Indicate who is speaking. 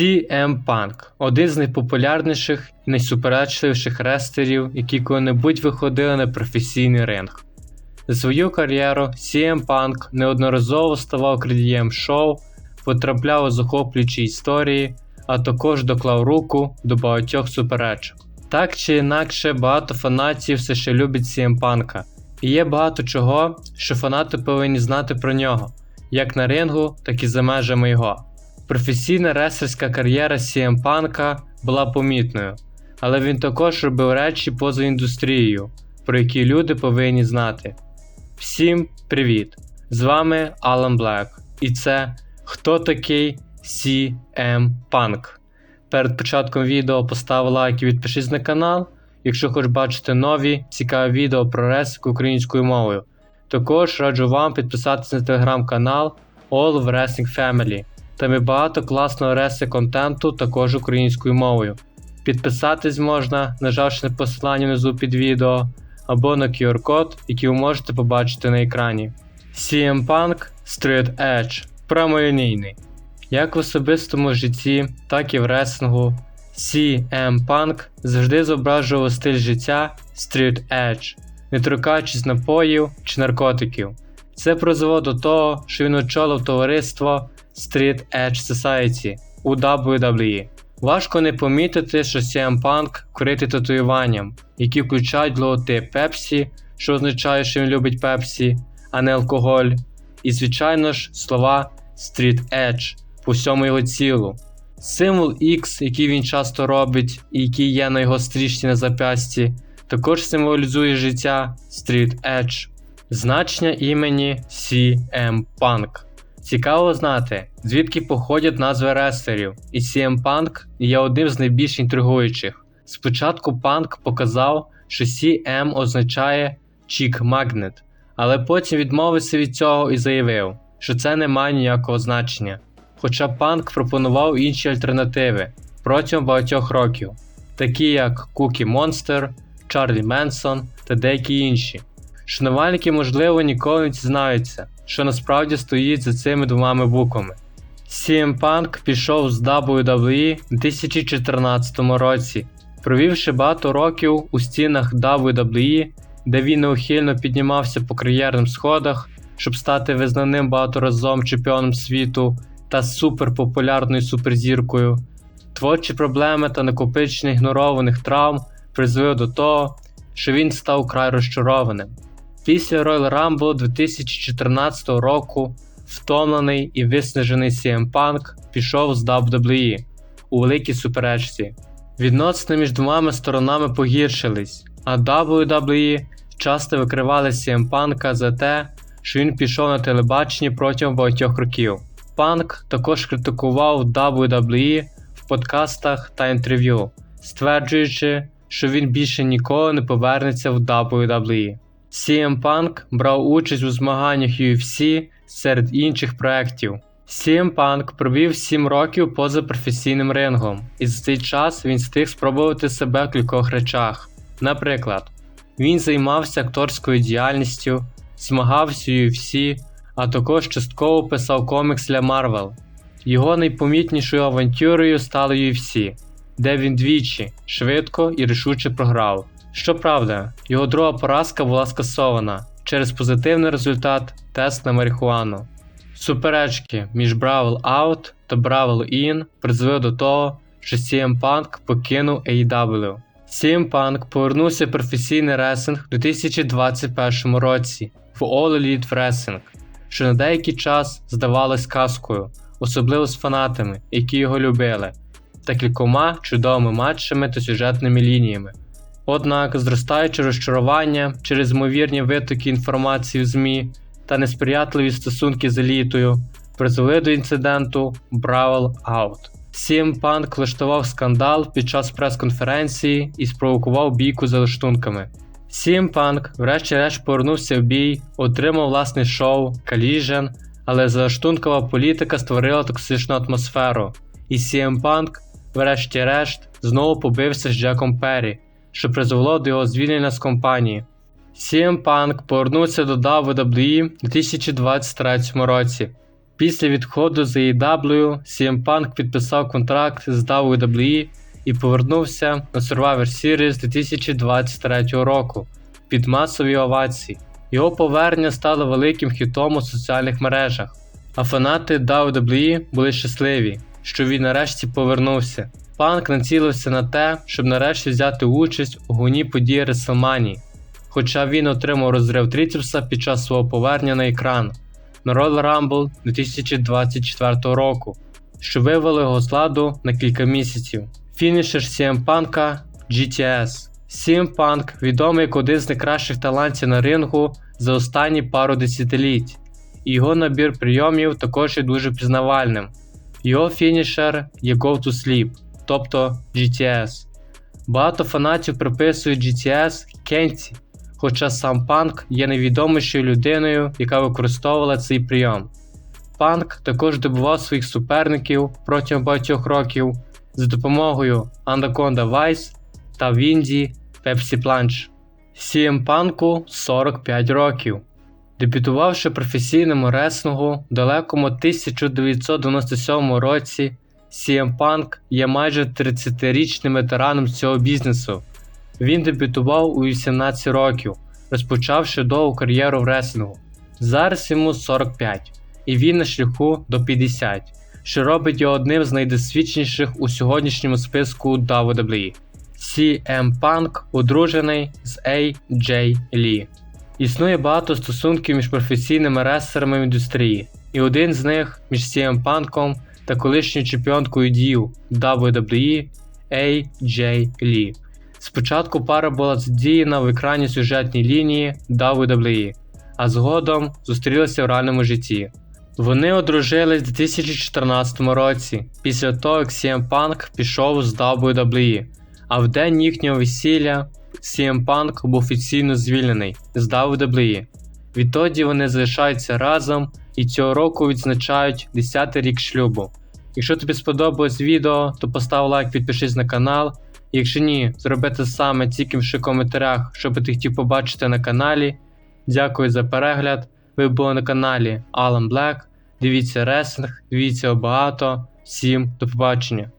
Speaker 1: CM Punk один з найпопулярніших і найсуперечливіших рестерів, які коли-небудь виходили на професійний ринг. За свою кар'єру CM Punk неодноразово ставав крадієм шоу, потрапляв у захоплюючі історії, а також доклав руку до багатьох суперечок. Так чи інакше, багато фанатів все ще люблять CM Punk, і є багато чого, що фанати повинні знати про нього, як на рингу, так і за межами його. Професійна ресерська кар'єра CM Punk була помітною, але він також робив речі поза індустрією, про які люди повинні знати. Всім привіт! З вами Алан Блек, і це Хто такий CM Punk. Перед початком відео постав лайк і підпишись на канал, якщо хочеш бачити нові цікаві відео про ресик українською мовою. Також раджу вам підписатися на телеграм-канал All Wrestling Family. Там є багато класного реси контенту також українською мовою. Підписатись можна, нажавши на посилання внизу під відео, або на QR-код, який ви можете побачити на екрані. CM Punk Street Edge прямолінійний. Як в особистому житті, так і в ресингу, CM Punk завжди зображував стиль життя Street Edge, не торкаючись напоїв чи наркотиків. Це призвело до того, що він очолив товариство Street Edge Society у WWE. Важко не помітити, що CM Punk вкритий татуюванням, які включають логотип Pepsi, що означає, що він любить Pepsi, а не алкоголь, і, звичайно ж, слова Street Edge по всьому його тілу. Символ X, який він часто робить і який є на його стрічці на зап'ясті, також символізує життя Street Edge. Значення імені CM Punk. Цікаво знати, звідки походять назви рестлерів, і CM Punk є одним з найбільш інтригуючих. Спочатку Punk показав, що CM означає Chick Magnet, але потім відмовився від цього і заявив, що це не має ніякого значення. Хоча Punk пропонував інші альтернативи протягом багатьох років, такі як Cookie Monster, Чарлі Менсон та деякі інші. Шанувальники, можливо, ніколи не дізнаються, що насправді стоїть за цими двома буквами. CM Punk пішов з WWE у 2014 році, провівши багато років у стінах WWE, де він неухильно піднімався по кар'єрним сходах, щоб стати визнаним багаторазовим чемпіоном світу та суперпопулярною суперзіркою. Творчі проблеми та накопичення ігнорованих травм призвели до того, що він став край розчарованим. Після Royal Rumble 2014 року втомлений і виснажений CM Punk пішов з WWE у великій суперечці. Відносини між двома сторонами погіршились, а WWE часто викривали CM Punk за те, що він пішов на телебаченні протягом багатьох років. Панк також критикував WWE в подкастах та інтерв'ю, стверджуючи, що він більше ніколи не повернеться в WWE. CM Punk брав участь у змаганнях UFC серед інших проєктів. CM Punk провів 7 років поза професійним рингом, і за цей час він встиг спробувати себе в кількох речах. Наприклад, він займався акторською діяльністю, змагався у UFC, а також частково писав комікс для Marvel. Його найпомітнішою авантюрою стало UFC, де він двічі швидко і рішуче програв. Щоправда, його друга поразка була скасована через позитивний результат тест на марихуану. Суперечки між Бравл Out та Бравл In призвели до того, що CM Punk покинув AEW. CM Punk повернувся в професійний ресинг у 2021 році в All Elite Wrestling, що на деякий час здавалось казкою, особливо з фанатами, які його любили, та кількома чудовими матчами та сюжетними лініями. Однак, зростаюче розчарування через ймовірні витоки інформації в ЗМІ та несприятливі стосунки з елітою призвели до інциденту Brawl Out. CM Punk влаштував скандал під час прес-конференції і спровокував бійку за лаштунками. CM Punk врешті-решт повернувся в бій, отримав власне шоу Collision, але залаштункова політика створила токсичну атмосферу, і CM Punk, врешті-решт, знову побився з Джеком Перрі, що призвело до його звільнення з компанії. CM Punk повернувся до WWE у 2023 році. Після відходу з AEW CM Punk підписав контракт з WWE і повернувся на Survivor Series 2023 року під масові овації. Його повернення стало великим хітом у соціальних мережах, а фанати WWE були щасливі, що він нарешті повернувся. Панк націлився на те, щоб нарешті взяти участь у гуні події WrestleMania, хоча він отримав розрив трицепса під час свого повернення на екран на Royal Rumble 2024 року, що вивело його з ладу на кілька місяців. Фінішер CM Punk GTS. CM Punk відомий як один з найкращих талантів на рингу за останні пару десятиліть, і його набір прийомів також є дуже пізнавальним. Його фінішер є Go to Sleep, тобто GTS. Багато фанатів приписують GTS Кенті, хоча сам Панк є найвідомішою людиною, яка використовувала цей прийом. Панк також добував своїх суперників протягом багатьох років за допомогою Anaconda Vice та Вінді Pepsi Plunge. CM Панку 45 років. Дебютувавши професійному реслингу в далекому 1997 році, CM Punk є майже 30-річним ветераном цього бізнесу. Він дебютував у 18 років, розпочавши довгу кар'єру в реслінгу. Зараз йому 45, і він на шляху до 50, що робить його одним з найдосвідченіших у сьогоднішньому списку WWE. CM Punk одружений з AJ Lee. Існує багато стосунків між професійними рестлерами в індустрії, і один з них між CM Punk та колишньою чемпіонкою дію WWE AJ Lee. Спочатку пара була задіяна в екрані сюжетній лінії WWE, а згодом зустрілися в реальному житті. Вони одружились у 2014 році, після того як CM Punk пішов з WWE, а в день їхнього весілля CM Punk був офіційно звільнений з WWE. Відтоді вони залишаються разом і цього року відзначають 10-й рік шлюбу. Якщо тобі сподобалось відео, то постав лайк, підпишись на канал. Якщо ні, зроби те саме, тільки в коментарях, що би ти хотів побачити на каналі. Дякую за перегляд. Ви були на каналі Alan Black. Дивіться реслинг, дивіться багато. Всім до побачення.